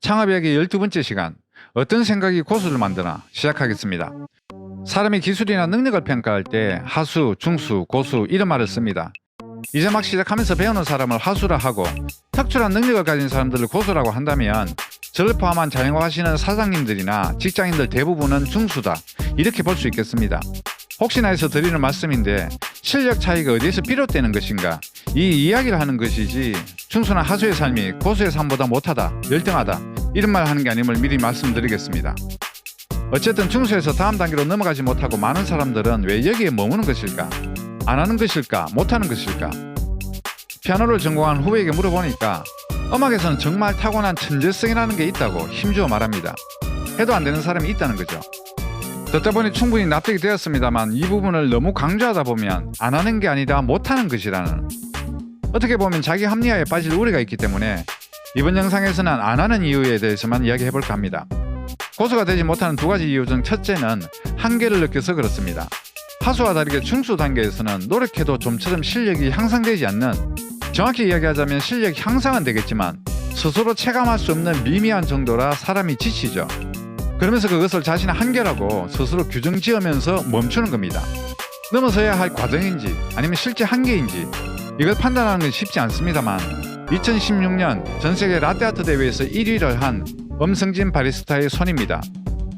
창업이야기 12번째 시간 어떤 생각이 고수를 만드나 시작하겠습니다. 사람이 기술이나 능력을 평가할 때 하수, 중수, 고수 이런 말을 씁니다. 이제 막 시작하면서 배우는 사람을 하수라 하고 특출한 능력을 가진 사람들을 고수라고 한다면 저를 포함한 자영업 하시는 사장님들이나 직장인들 대부분은 중수다 이렇게 볼 수 있겠습니다. 혹시나 해서 드리는 말씀인데 실력 차이가 어디에서 비롯되는 것인가 이 이야기를 하는 것이지 중수나 하수의 삶이 고수의 삶보다 못하다 열등하다 이런 말 하는 게 아님을 미리 말씀드리겠습니다. 어쨌든 중수에서 다음 단계로 넘어가지 못하고 많은 사람들은 왜 여기에 머무는 것일까? 안 하는 것일까? 못하는 것일까? 피아노를 전공한 후배에게 물어보니까 음악에서는 정말 타고난 천재성이라는 게 있다고 힘주어 말합니다. 해도 안 되는 사람이 있다는 거죠. 듣다 보니 충분히 납득이 되었습니다만 이 부분을 너무 강조하다 보면 안 하는 게 아니라 못하는 것이라는 어떻게 보면 자기 합리화에 빠질 우려가 있기 때문에 이번 영상에서는 안 하는 이유에 대해서만 이야기해 볼까 합니다. 고수가 되지 못하는 두 가지 이유 중 첫째는 한계를 느껴서 그렇습니다. 하수와 다르게 중수 단계에서는 노력해도 좀처럼 실력이 향상되지 않는 정확히 이야기하자면 실력 향상은 되겠지만 스스로 체감할 수 없는 미미한 정도라 사람이 지치죠. 그러면서 그것을 자신의 한계라고 스스로 규정 지으면서 멈추는 겁니다. 넘어서야 할 과정인지 아니면 실제 한계인지 이걸 판단하는 건 쉽지 않습니다만 2016년 전 세계 라떼아트 대회에서 1위를 한 엄성진 바리스타의 손입니다.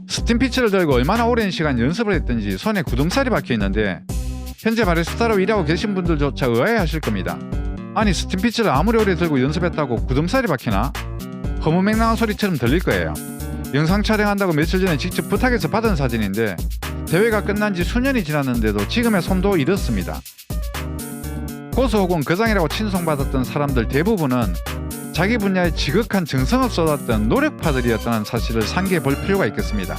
스팀피치를 들고 얼마나 오랜 시간 연습을 했든지 손에 굳음살이 박혀 있는데 현재 바리스타로 일하고 계신 분들조차 의아해하실 겁니다. 아니 스팀피치를 아무리 오래 들고 연습했다고 굳음살이 박히나? 허무맹랑한 소리처럼 들릴 거예요. 영상 촬영한다고 며칠 전에 직접 부탁해서 받은 사진인데 대회가 끝난 지 수년이 지났는데도 지금의 손도 이렇습니다. 고수 혹은 거장이라고 칭송받았던 사람들 대부분은 자기 분야에 지극한 정성을 쏟았던 노력파들이었다는 사실을 상기해 볼 필요가 있겠습니다.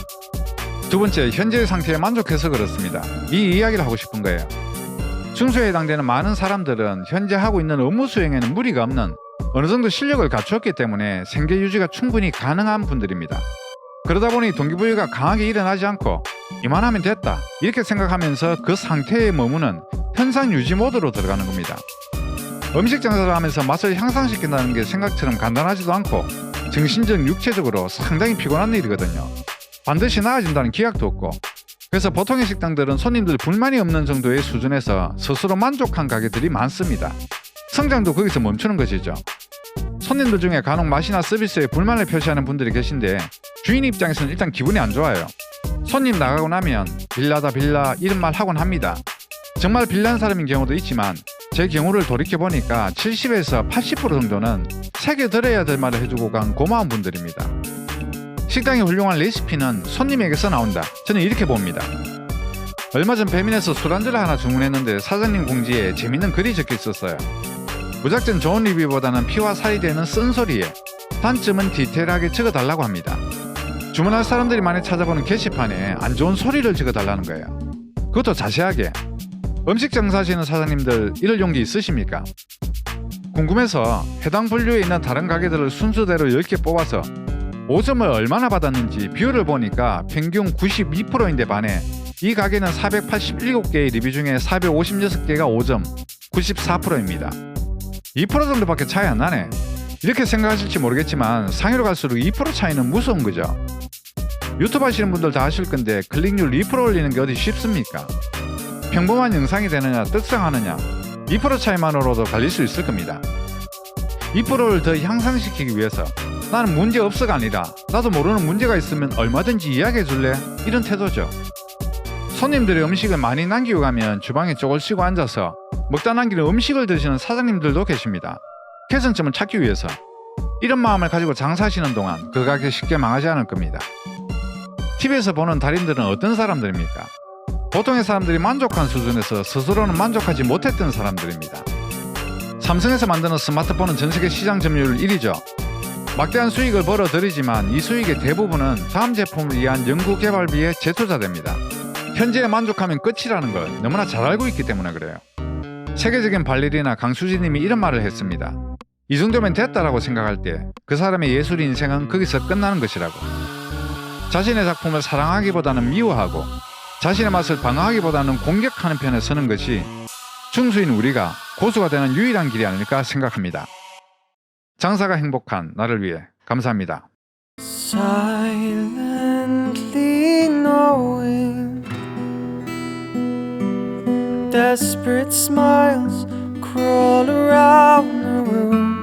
두 번째, 현재의 상태에 만족해서 그렇습니다. 이 이야기를 하고 싶은 거예요. 중수에 해당되는 많은 사람들은 현재 하고 있는 업무 수행에는 무리가 없는 어느 정도 실력을 갖추었기 때문에 생계 유지가 충분히 가능한 분들입니다. 그러다 보니 동기부여가 강하게 일어나지 않고 이만하면 됐다 이렇게 생각하면서 그 상태에 머무는 현상 유지 모드로 들어가는 겁니다. 음식 장사를 하면서 맛을 향상시킨다는 게 생각처럼 간단하지도 않고 정신적 육체적으로 상당히 피곤한 일이거든요. 반드시 나아진다는 기약도 없고 그래서 보통의 식당들은 손님들 불만이 없는 정도의 수준에서 스스로 만족한 가게들이 많습니다. 성장도 거기서 멈추는 것이죠. 손님들 중에 간혹 맛이나 서비스에 불만을 표시하는 분들이 계신데 주인 입장에서는 일단 기분이 안 좋아요. 손님 나가고 나면 빌라다 빌라 이런 말 하곤 합니다. 정말 빌란 사람인 경우도 있지만 제 경우를 돌이켜 보니까 70에서 80% 정도는 새겨 들어야 될 말을 해주고 간 고마운 분들입니다. 식당의 훌륭한 레시피는 손님에게서 나온다. 저는 이렇게 봅니다. 얼마 전 배민에서 술안주를 하나 주문했는데 사장님 공지에 재밌는 글이 적혀 있었어요. 무작정 좋은 리뷰보다는 피와 살이 되는 쓴소리에 단점은 디테일하게 적어달라고 합니다. 주문할 사람들이 많이 찾아보는 게시판에 안 좋은 소리를 적어달라는 거예요. 그것도 자세하게. 음식 장사하시는 사장님들 이럴 용기 있으십니까? 궁금해서 해당 분류에 있는 다른 가게들을 순서대로 10개 뽑아서 5점을 얼마나 받았는지 비율을 보니까 평균 92%인데 반해 이 가게는 487개의 리뷰 중에 456개가 5점, 94%입니다. 2% 정도밖에 차이 안 나네. 이렇게 생각하실지 모르겠지만 상위로 갈수록 2% 차이는 무서운 거죠. 유튜브 하시는 분들 다 아실 건데 클릭률 2% 올리는 게 어디 쉽습니까? 평범한 영상이 되느냐 떡상하느냐 2% 차이만으로도 갈릴 수 있을 겁니다. 2%를 더 향상시키기 위해서 나는 문제 없어가 아니라 나도 모르는 문제가 있으면 얼마든지 이야기해 줄래? 이런 태도죠. 손님들이 음식을 많이 남기고 가면 주방에 쪼글 씌고 앉아서 먹다 남기는 음식을 드시는 사장님들도 계십니다. 개선점을 찾기 위해서 이런 마음을 가지고 장사하시는 동안 그 가게 쉽게 망하지 않을 겁니다. TV에서 보는 달인들은 어떤 사람들입니까? 보통의 사람들이 만족한 수준에서 스스로는 만족하지 못했던 사람들입니다. 삼성에서 만드는 스마트폰은 전 세계 시장 점유율 1위죠. 막대한 수익을 벌어들이지만 이 수익의 대부분은 다음 제품을 위한 연구 개발비에 재투자됩니다. 현재에 만족하면 끝이라는 걸 너무나 잘 알고 있기 때문에 그래요. 세계적인 발레리나 강수진님이 이런 말을 했습니다. 이 정도면 됐다라고 생각할 때 그 사람의 예술 인생은 거기서 끝나는 것이라고. 자신의 작품을 사랑하기보다는 미워하고 자신의 맛을 방어하기보다는 공격하는 편에 서는 것이 중수인 우리가 고수가 되는 유일한 길이 아닐까 생각합니다. 장사가 행복한 나를 위해 감사합니다. Desperate smiles crawl around the room